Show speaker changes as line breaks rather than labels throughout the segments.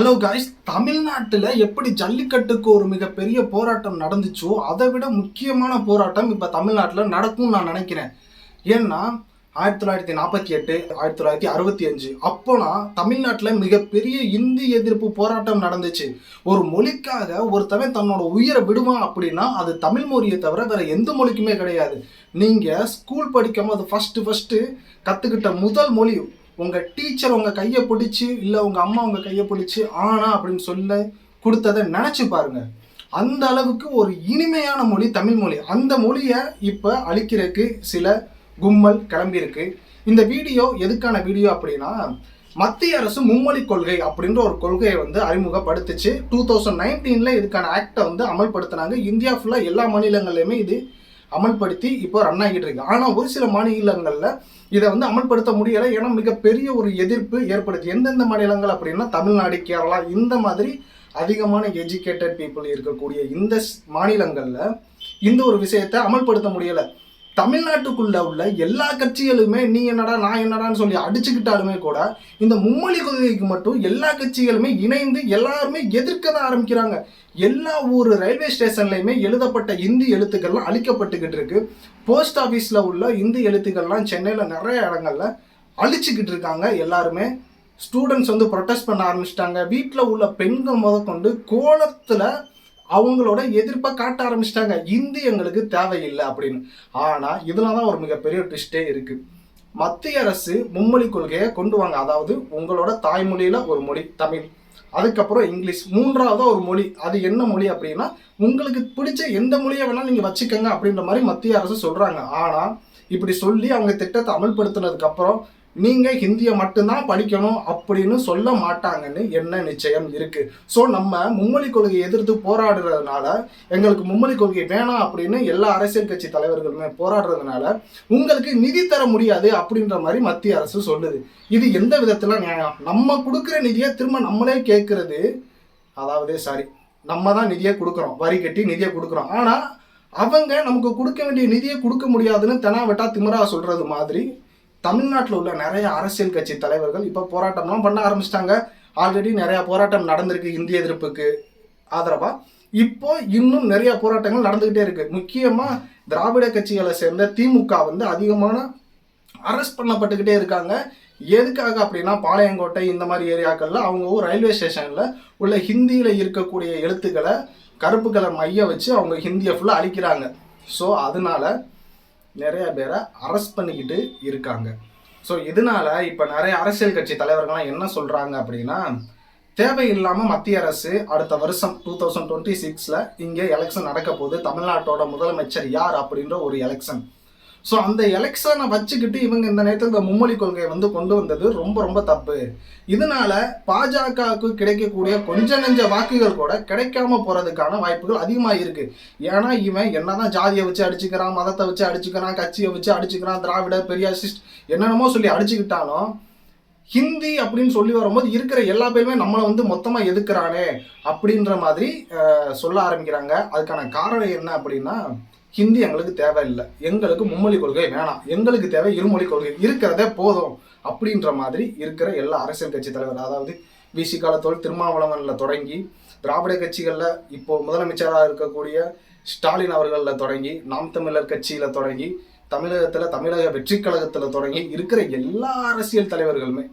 Hello guys தமிழ்நாட்டில் எப்படி ஜல்லிக்கட்டுக்கு ஒரு மிகப்பெரிய போராட்டம் நடந்துச்சோ அதை விட முக்கியமான போராட்டம் இப்போ தமிழ்நாட்டில் நடக்கும்னு நான் நினைக்கிறேன். ஏன்னா ஆயிரத்தி தொள்ளாயிரத்தி நாற்பத்தி எட்டு ஆயிரத்தி தொள்ளாயிரத்தி அறுபத்தி அஞ்சு அப்போனா தமிழ்நாட்டில் மிகப்பெரிய இந்தி எதிர்ப்பு போராட்டம் நடந்துச்சு. ஒரு மொழிக்காக ஒருத்தவன் தன்னோட உயிரை விடுவான் அப்படின்னா அது தமிழ் மொழியை தவிர வேற எந்த மொழிக்குமே கிடையாது. நீங்கள் ஸ்கூல் படிக்கும்போது ஃபஸ்ட்டு ஃபஸ்ட்டு கற்றுக்கிட்ட முதல் மொழி உங்கள் டீச்சர் உங்கள் கையை பிடிச்சி இல்லை உங்கள் அம்மா உங்கள் கையை பிடிச்சி ஆனா அப்படின்னு சொல்ல கொடுத்ததை நினச்சி பாருங்கள் அந்த அளவுக்கு ஒரு இனிமையான மொழி தமிழ் மொழி. அந்த மொழியை இப்போ அழிக்கிறதுக்கு சில கும்மல் கிளம்பியிருக்கு. இந்த வீடியோ எதுக்கான வீடியோ அப்படின்னா மத்திய அரசு மும்மொழி கொள்கை அப்படின்ற ஒரு கொள்கையை வந்து அறிமுகப்படுத்துச்சு. டூ தௌசண்ட் நைன்டீனில் இதுக்கான ஆக்டை வந்து அமல்படுத்தினாங்க. இந்தியா ஃபுல்லாக எல்லா மாநிலங்கள்லையுமே இது அமல்படுத்தி இப்போ ரன் ஆகிட்டு இருக்கு. ஆனால் ஒரு சில மாநிலங்களில் இதை வந்து அமல்படுத்த முடியலை. ஏன்னா மிகப்பெரிய ஒரு எதிர்ப்பு ஏற்படுது. எந்தெந்த மாநிலங்கள் அப்படின்னா தமிழ்நாடு கேரளா இந்த மாதிரி அதிகமான எஜுகேட்டட் பீப்புள் இருக்கக்கூடிய இந்த மாநிலங்களில் இந்த ஒரு விஷயத்தை அமல்படுத்த முடியலை. தமிழ்நாட்டுக்குள்ள உள்ள எல்லா கட்சிகளுமே நீ என்னடா நான் என்னடான்னு சொல்லி அடிச்சுக்கிட்டாலுமே கூட இந்த மும்மொழி கொள்கைக்கு மட்டும் எல்லா கட்சிகளுமே இணைந்து எல்லாருமே எதிர்க்க தான் ஆரம்பிக்கிறாங்க. எல்லா ஊர் ரயில்வே ஸ்டேஷன்லையுமே எழுதப்பட்ட இந்தி எழுத்துக்கள்லாம் அழிக்கப்பட்டுக்கிட்டு இருக்கு. போஸ்ட் ஆஃபீஸில் உள்ள இந்தி எழுத்துக்கள்லாம் சென்னையில் நிறைய இடங்கள்ல அழிச்சுக்கிட்டு இருக்காங்க எல்லாருமே. ஸ்டூடெண்ட்ஸ் வந்து ப்ரொட்டஸ்ட் பண்ண ஆரம்பிச்சிட்டாங்க. வீட்டில் உள்ள பெண்கள் முதற்கொண்டு கோலத்தில் அவங்களோட எதிர்ப்பை காட்ட ஆரம்பிச்சிட்டாங்க. இந்தி எங்களுக்கு தேவையில்லை அப்படின்னு. ஆனால் இதில் தான் ஒரு மிகப்பெரிய ட்விஸ்டே இருக்குது மத்திய அரசு மும்மொழி கொள்கையை கொண்டு வாங்க. அதாவது உங்களோட தாய்மொழியில் ஒரு மொழி தமிழ். அதுக்கப்புறம் இங்கிலீஷ். மூன்றாவது ஒரு மொழி. அது என்ன மொழி அப்படின்னா உங்களுக்கு பிடிச்ச எந்த மொழியை வேணாலும் நீங்கள் வச்சுக்கோங்க அப்படின்ற மாதிரி மத்திய அரசு சொல்கிறாங்க ஆனால் இப்படி சொல்லி அவங்க திட்டத்தை அமல்படுத்தினதுக்கப்புறம் நீங்கள் ஹிந்தியை மட்டும்தான் படிக்கணும் அப்படின்னு சொல்ல மாட்டாங்கன்னு என்ன நிச்சயம் இருக்குது ஸோ நம்ம மும்மொழி கொள்கையை எதிர்த்து போராடுறதுனால எங்களுக்கு மும்மொழி கொள்கை வேணாம் அப்படின்னு எல்லா அரசியல் கட்சி தலைவர்களுமே போராடுறதுனால உங்களுக்கு நிதி தர முடியாது அப்படின்ற மாதிரி மத்திய அரசு சொல்லுது. இது எந்த விதத்தில் நியாயம்? நம்ம கொடுக்குற நிதியை திரும்ப நம்மளே கேட்குறது அதாவது சாரி நம்ம தான் நிதியை கொடுக்குறோம். வரி கட்டி நிதியை கொடுக்குறோம். ஆனால் அவங்க நமக்கு கொடுக்க வேண்டிய நிதியை கொடுக்க முடியாதுன்னு தெனாவிட்டா திமரா சொல்கிறது மாதிரி தமிழ்நாட்டில் உள்ள நிறைய அரசியல் கட்சி தலைவர்கள் இப்போ போராட்டம்லாம் பண்ண ஆரம்பிச்சிட்டாங்க. ஆல்ரெடி நிறையா போராட்டம் நடந்திருக்கு இந்திய எதிர்ப்புக்கு ஆதரவாக இப்போ இன்னும் நிறைய போராட்டங்கள் நடந்துக்கிட்டே இருக்கு. முக்கியமாக திராவிட கட்சிகளை சேர்ந்த திமுக வந்து அதிகமான அரெஸ்ட் பண்ணப்பட்டுக்கிட்டே இருக்காங்க. எதுக்காக அப்படின்னா பாளையங்கோட்டை இந்த மாதிரி ஏரியாக்கள்ல அவங்க ஊர் ரயில்வே ஸ்டேஷனில் உள்ள ஹிந்தியில் இருக்கக்கூடிய எழுத்துக்களை கருப்பு கலர் மைய வச்சு அவங்க ஹிந்தியை ஃபுல்லாக அழிக்கிறாங்க. ஸோ அதனால நிறைய பேரை அரெஸ்ட் பண்ணிக்கிட்டு இருக்காங்க. ஸோ இதனால இப்போ நிறைய அரசியல் கட்சி தலைவர்கள்லாம் என்ன சொல்கிறாங்க அப்படின்னா தேவையில்லாமல் மத்திய அரசு அடுத்த வருஷம் டூ தௌசண்ட் டுவெண்ட்டி சிக்ஸில் இங்கே எலெக்ஷன் நடக்க போகுது. தமிழ்நாட்டோட முதலமைச்சர் யார் அப்படின்ற ஒரு எலெக்ஷன் ஸோ அந்த எலெக்ஷனை வச்சுக்கிட்டு இவங்க இந்த நேரத்தில் இந்த மும்மொழி கொள்கையை வந்து கொண்டு வந்தது ரொம்ப ரொம்ப தப்பு. இதனால பாஜகவுக்கு கிடைக்கக்கூடிய கொஞ்ச நெஞ்ச வாக்குகள் கூட கிடைக்காம போகிறதுக்கான வாய்ப்புகள் அதிகமாக இருக்கு. ஏன்னா இவன் என்னதான் ஜாதியை வச்சு அடிச்சுக்கிறான் மதத்தை வச்சு அடிச்சுக்கிறான் கட்சியை வச்சு அடிச்சுக்கிறான் திராவிட பெரியாசிஸ்ட் என்னென்னமோ சொல்லி அடிச்சுக்கிட்டாலும் ஹிந்தி அப்படின்னு சொல்லி வரும்போது இருக்கிற எல்லா பேருமே நம்மளை வந்து மொத்தமாக எதுக்குறானே அப்படின்ற மாதிரி சொல்ல ஆரம்பிக்கிறாங்க. அதுக்கான காரணம் என்ன அப்படின்னா ஹிந்தி எங்களுக்கு தேவையில்லை. எங்களுக்கு மும்மொழி கொள்கை வேணாம். எங்களுக்கு தேவை இருமொழி கொள்கை. இருக்கிறதே போதும் அப்படின்ற மாதிரி இருக்கிற எல்லா அரசியல் கட்சி தலைவர் அதாவது விசி காலத்தோல் திருமாவளவனில் தொடங்கி திராவிட கட்சிகளில் இப்போ முதலமைச்சராக இருக்கக்கூடிய ஸ்டாலின் அவர்களில் தொடங்கி நாம் தமிழர் கட்சியில் தொடங்கி தமிழகத்தில் தமிழக வெற்றி கழகத்தில் தொடங்கி இருக்கிற எல்லா அரசியல் தலைவர்களுமே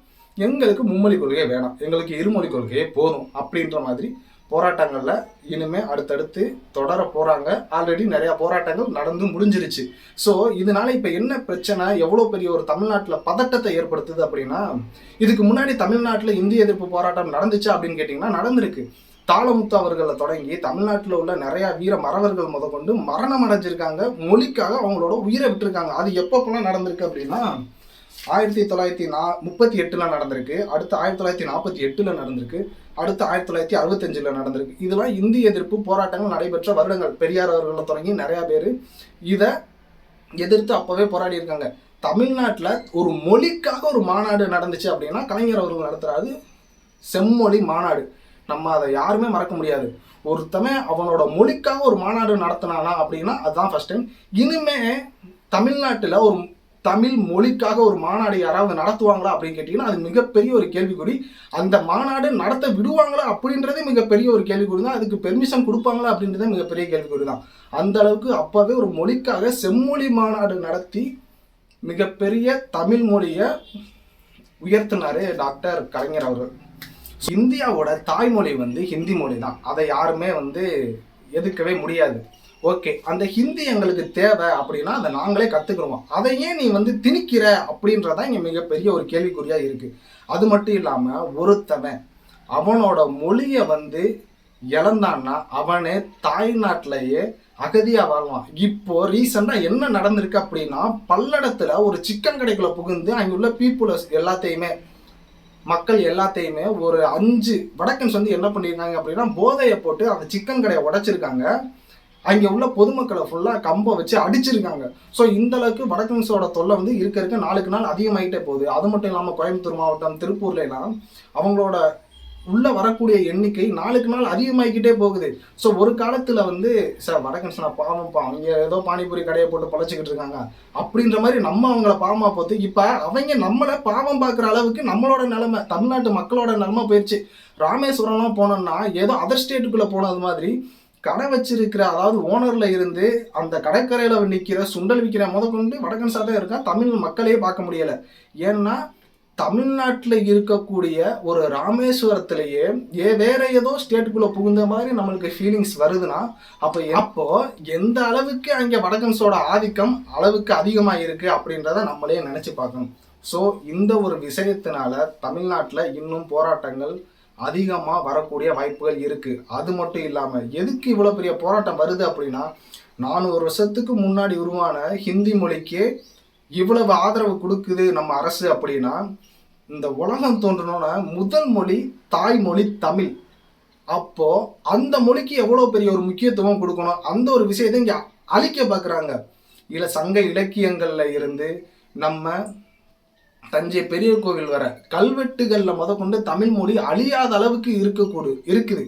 எங்களுக்கு மும்மொழி கொள்கையே வேணாம். எங்களுக்கு இருமொழி கொள்கையே போதும் அப்படின்ற மாதிரி போராட்டங்களில் இனிமே அடுத்தடுத்து தொடர போகிறாங்க ஆல்ரெடி நிறையா போராட்டங்கள் நடந்து முடிஞ்சிருச்சு. ஸோ இதனால இப்போ என்ன பிரச்சனை? எவ்வளோ பெரிய ஒரு தமிழ்நாட்டில் பதட்டத்தை ஏற்படுத்துது அப்படின்னா இதுக்கு முன்னாடி தமிழ்நாட்டில் இந்திய எதிர்ப்பு போராட்டம் நடந்துச்சா அப்படின்னு கேட்டிங்கன்னா நடந்திருக்கு. தாளமுத்து அவர்களை தொடங்கி தமிழ்நாட்டில் உள்ள நிறையா வீர மறவர்கள் முதற்கொண்டு மரணம் அடைஞ்சிருக்காங்க. மொழிக்காக அவங்களோட உயிரை விட்டுருக்காங்க. அது எப்பப்பெல்லாம் நடந்திருக்கு அப்படின்னா ஆயிரத்தி தொள்ளாயிரத்தி நா முப்பத்தி எட்டில் நடந்திருக்கு. அடுத்து ஆயிரத்தி தொள்ளாயிரத்தி நாற்பத்தி எட்டில் நடந்திருக்கு. அடுத்து ஆயிரத்தி தொள்ளாயிரத்தி அறுபத்தஞ்சில் நடந்திருக்கு. இதெல்லாம் இந்திய எதிர்ப்பு போராட்டங்கள் நடைபெற்ற வருடங்கள். பெரியார் அவர்களை தொடங்கி நிறையா பேர் இதை எதிர்த்து அப்போவே போராடி இருக்காங்க. தமிழ்நாட்டில் ஒரு மொழிக்காக ஒரு மாநாடு நடந்துச்சு அப்படின்னா கலைஞர் அவர்கள் நடத்துகிறாரு செம்மொழி மாநாடு. நம்ம அதை யாருமே மறக்க முடியாது. ஒருத்தவன் அவனோட மொழிக்காக ஒரு மாநாடு நடத்தினானா அப்படின்னா அதுதான் ஃபர்ஸ்ட் டைம் இனிமே தமிழ்நாட்டில் ஒரு தமிழ் மொழிக்காக ஒரு மாநாடு யாராவது நடத்துவாங்களா அப்படின்னு கேட்டிங்கன்னா அது மிகப்பெரிய ஒரு கேள்விக்குறி. அந்த மாநாடு நடத்த விடுவாங்களா அப்படின்றதே மிகப்பெரிய ஒரு கேள்விக்குறி தான். அதுக்கு பெர்மிஷன் கொடுப்பாங்களா அப்படின்றதே மிகப்பெரிய கேள்விக்குறி தான். அந்த அளவுக்கு அப்போவே ஒரு மொழிக்காக செம்மொழி மாநாடு நடத்தி மிகப்பெரிய தமிழ் மொழியை உயர்த்தினாரு டாக்டர் கலைஞர் அவர்கள். இந்தியாவோட தாய்மொழி வந்து ஹிந்தி மொழி தான். அதை யாருமே வந்து எதிர்க்கவே முடியாது. ஓகே அந்த ஹிந்தி எங்களுக்கு தேவை அப்படின்னா அதை நாங்களே கற்றுக்குறோம் அதை ஏன் நீ வந்து திணிக்கிற அப்படின்றதான் இங்கே மிகப்பெரிய ஒரு கேள்விக்குறியாக இருக்குது அது மட்டும் இல்லாமல் ஒருத்தவன் அவனோட மொழியை வந்து இழந்தான்னா அவனே தாய்நாட்டிலேயே அகதியாக வாழ்வான். இப்போ ரீசெண்டாக என்ன நடந்திருக்கு அப்படின்னா பல்லடத்தில் ஒரு சிக்கன் கடைக்குள்ள புகுந்து அங்குள்ள பீப்புளஸ் எல்லாத்தையுமே மக்கள் எல்லாத்தையுமே ஒரு அஞ்சு வடக்கன்ஸ் வந்து என்ன பண்ணியிருக்காங்க அப்படின்னா போதையை போட்டு அந்த சிக்கன் கடையை உடைச்சிருக்காங்க. அங்கே உள்ள பொதுமக்களை ஃபுல்லாக கம்பை வச்சு அடிச்சிருக்காங்க. ஸோ இந்த அளவுக்கு வடக்கன்ஸோட தொல்லை வந்து இருக்க இருக்க நாளுக்கு நாள் அதிகமாயிட்டே போகுது. அது மட்டும் இல்லாமல் கோயம்புத்தூர் மாவட்டம் திருப்பூர்ல எல்லாம் அவங்களோட உள்ள வரக்கூடிய எண்ணிக்கை நாளுக்கு நாள் அதிகமாகிக்கிட்டே போகுது. ஸோ ஒரு காலத்துல வந்து சார் வடக்கன்ஸ் நான் பாவம்ப்பா அவங்க ஏதோ பானிபூரி கடையை போட்டு பழச்சிக்கிட்டு இருக்காங்க. அப்படின்ற மாதிரி நம்ம அவங்கள பாவமா பார்த்து இப்போ அவங்க நம்மளை பாவம் பார்க்குற அளவுக்கு நம்மளோட நிலைமை தமிழ்நாட்டு மக்களோட நிலைமை போயிடுச்சு ராமேஸ்வரம்லாம் போனோம்னா ஏதோ அதர் ஸ்டேட்டுக்குள்ள போனது மாதிரி கடை வச்சிருக்கிற அதாவது ஓனர்ல இருந்து அந்த கடற்கரையில நிக்கிற சுண்டல் விற்கிற முத கொண்டு வடக்கன்ஸாக இருக்கா தமிழ் மக்களையே பார்க்க முடியல. ஏன்னா தமிழ்நாட்டில் இருக்கக்கூடிய ஒரு ராமேஸ்வரத்திலேயே ஏ வேற ஏதோ ஸ்டேட்டுக்குள்ள புகுந்த மாதிரி நம்மளுக்கு ஃபீலிங்ஸ் வருதுன்னா அப்போ அப்போ எந்த அளவுக்கு அங்கே வடக்கன்ஸோட ஆதிக்கம் அளவுக்கு அதிகமாக இருக்குது அப்படின்றத நம்மளே நினச்சி பார்க்கணும். ஸோ இந்த ஒரு விஷயத்தினால தமிழ்நாட்டில் இன்னும் போராட்டங்கள் அதிகமாக வரக்கூடிய வாய்ப்புகள் இருக்குது அது மட்டும் இல்லாமல் எதுக்கு இவ்வளோ பெரிய போராட்டம் வருது அப்படின்னா நானூறு வருஷத்துக்கு முன்னாடி உருவான ஹிந்தி மொழிக்கு இவ்வளவு ஆதரவு கொடுக்குது நம்ம அரசு அப்படின்னா இந்த உலகம் தோன்றணும்னா முதல் மொழி தாய்மொழி தமிழ். அப்போ அந்த மொழிக்கு எவ்வளோ பெரிய ஒரு முக்கியத்துவம் கொடுக்கணும்? அந்த ஒரு விஷயத்தை இங்கே அழிக்க பார்க்குறாங்க. இல்லை சங்க இலக்கியங்கள்ல இருந்து நம்ம தஞ்சை பெரிய கோவில் வர கல்வெட்டுகளில் முத கொண்டு தமிழ் மொழி அழியாத அளவுக்கு இருக்கக்கூடு இருக்குது.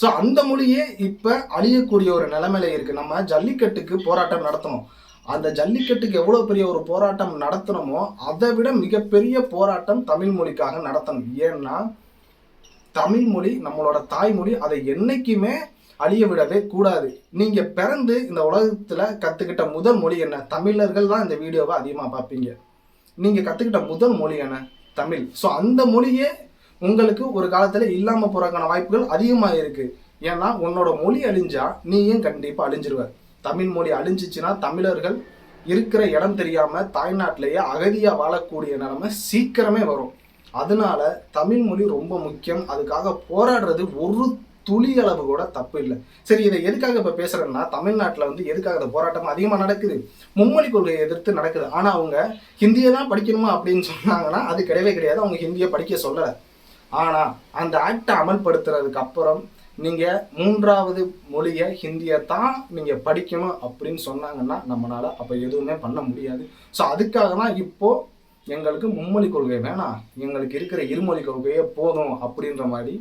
ஸோ அந்த மொழியே இப்போ அழியக்கூடிய ஒரு நிலைமையில இருக்குது நம்ம ஜல்லிக்கட்டுக்கு போராட்டம் நடத்தணும். அந்த ஜல்லிக்கட்டுக்கு எவ்வளோ பெரிய ஒரு போராட்டம் நடத்தணுமோ அதை விட மிகப்பெரிய போராட்டம் தமிழ் மொழிக்காக நடத்தணும். ஏன்னா தமிழ் மொழி நம்மளோட தாய்மொழி அதை என்றைக்குமே அழிய விடவே கூடாது. நீங்கள் பிறந்து இந்த உலகத்தில் கற்றுக்கிட்ட முதல் மொழி என்ன? தமிழர்கள் தான் இந்த வீடியோவை அதிகமாக பார்ப்பீங்க. நீங்கள் கற்றுக்கிட்ட முதல் மொழி என்ன? தமிழ். ஸோ அந்த மொழியே உங்களுக்கு ஒரு காலத்தில் இல்லாமல் போறதுக்கான வாய்ப்புகள் அதிகமாக இருக்குது ஏன்னா உன்னோட மொழி அழிஞ்சா நீயும் கண்டிப்பாக அழிஞ்சிருவ? தமிழ் மொழி அழிஞ்சிச்சுன்னா தமிழர்கள் இருக்கிற இடம் தெரியாமல் தாய்நாட்டிலேயே அகதியாக வாழக்கூடிய நிலைமை சீக்கிரமே வரும். அதனால தமிழ் மொழி ரொம்ப முக்கியம். அதுக்காக போராடுறது ஒரு துளி அளவு கூட தப்பு இல்லை. சரி இதை எதுக்காக இப்போ பேசுகிறேன்னா தமிழ்நாட்டில் வந்து எதுக்காக இந்த போராட்டம் அதிகமாக நடக்குது? மும்மொழி கொள்கையை எதிர்த்து நடக்குது. ஆனால் அவங்க ஹிந்தியை தான் படிக்கணுமா அப்படின்னு சொன்னாங்கன்னா அது கிடையவே கிடையாது. அவங்க ஹிந்தியை படிக்க சொல்லலை. ஆனால் அந்த ஆக்டை அமல்படுத்துறதுக்கு அப்புறம் நீங்கள் மூன்றாவது மொழியை ஹிந்தியை தான் நீங்கள் படிக்கணும் அப்படின்னு சொன்னாங்கன்னா நம்மளால் அப்போ எதுவுமே பண்ண முடியாது. ஸோ அதுக்காக தான் இப்போது எங்களுக்கு மும்மொழி கொள்கை வேணாம். எங்களுக்கு இருக்கிற இருமொழி கொள்கையே போதும் அப்படின்ற மாதிரி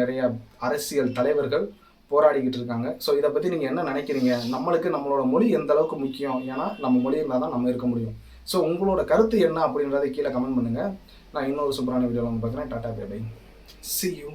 நிறைய அரசியல் தலைவர்கள் போராடிக்கிட்டு இருக்காங்க. ஸோ இதை பற்றி நீங்கள் என்ன நினைக்கிறீங்க? நம்மளுக்கு நம்மளோட மொழி எந்த அளவுக்கு முக்கியம்? ஏன்னா நம்ம மொழி இருந்தால் தான் நம்ம இருக்க முடியும். ஸோ உங்களோட கருத்து என்ன அப்படின்றத கீழே கமெண்ட் பண்ணுங்கள் நான் இன்னொரு சூப்பரான வீடியோவில் வந்து பார்க்குறேன். Tata bye bye see you